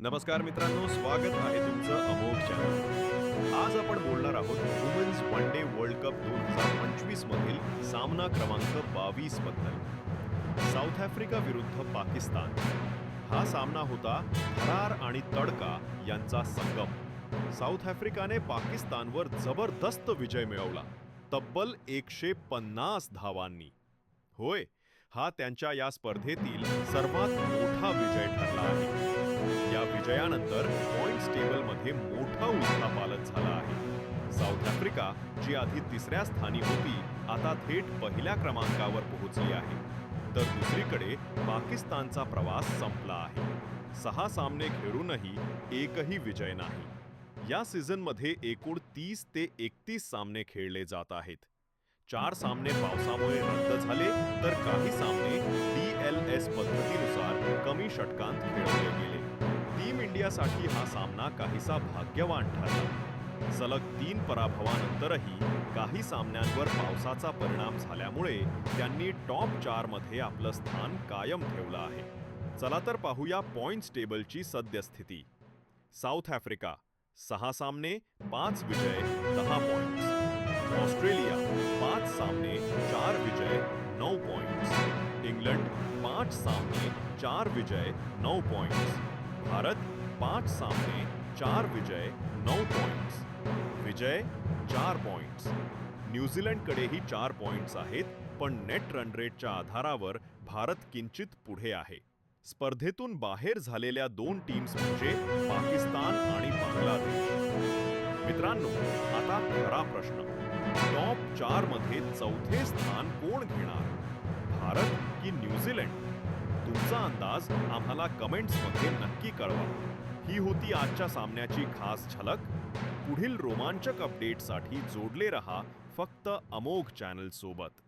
नमस्कार मित्रांनो स्वागत आहे तुमचं अमोघ चॅनल आज आपण बोलणार आहोत women's one day world cup दोन हजार पंचवीस मधील सामना क्रमांक बावीसबद्दल. साऊथ आफ्रिका विरुद्ध पाकिस्तान. हा सामना होता थरार आणि तडका यांचा संगम. साऊथ आफ्रिकाने पाकिस्तानवर जबरदस्त विजय मिळवला. तब्बल एकशे पन्नास धावांनी. होय हा त्यांच्या या स्पर्धेतील सर्वात मोठा विजय ठरला आहे. या विजयानंतर पॉइंट्स टेबलमध्ये मोठा उलथापालट झाला आहे. साऊथ आफ्रिका जी आधी तिसऱ्या स्थानी होती आता थेट पहिल्या क्रमांकावर पोहोचली आहे. तर दुसरीकडे पाकिस्तानचा प्रवास संपला आहे. सहा सामने खेळूनही एकही विजय नाही. या सीझनमध्ये एकूण तीस ते एकतीस सामने खेळले जात आहेत. चार सामने पावसामुळे रद्द झाले तर काही सामने डी एल एस पद्धतीनुसार कमी षटकांत खेळवले गेले. टीम इंडियासाठी हा सामना काहीसा भाग्यवान ठरला. सलग तीन पराभवानंतरही काही सामन्यांवर पावसाचा परिणाम झाल्यामुळे त्यांनी टॉप चारमध्ये आपलं स्थान कायम ठेवलं आहे. चला तर पाहूया पॉइंट्स टेबलची सद्यस्थिती. साऊथ आफ्रिका सहा सामने पाच विजय दहा पॉइंट्स. ऑस्ट्रेलिया सामने चार विजय नऊ पॉइंट्स इंग्लंड पाच सामने चार विजय नऊ पॉइंट्स भारत पाच सामने चार विजय नऊ पॉइंट्स विजय चार पॉइंट्स न्यूझीलंडकडेही चार पॉइंट्स आहेत पण नेट रन रेटच्या आधारावर भारत किंचित पुढे आहे. स्पर्धेतून बाहेर झालेल्या दोन टीम्स म्हणजे पाकिस्तान आणि बांगलादेश. मित्रांनो आपला खरा प्रश्न. टॉप चारमध्ये चौथे स्थान कोण घेणार? भारत की न्यूझीलंड तुमचा अंदाज आम्हाला कमेंट्समध्ये नक्की कळवा. ही होती आजच्या सामन्याची खास झलक. पुढील रोमांचक अपडेटसाठी जोडले रहा फक्त अमोघ चॅनल सोबत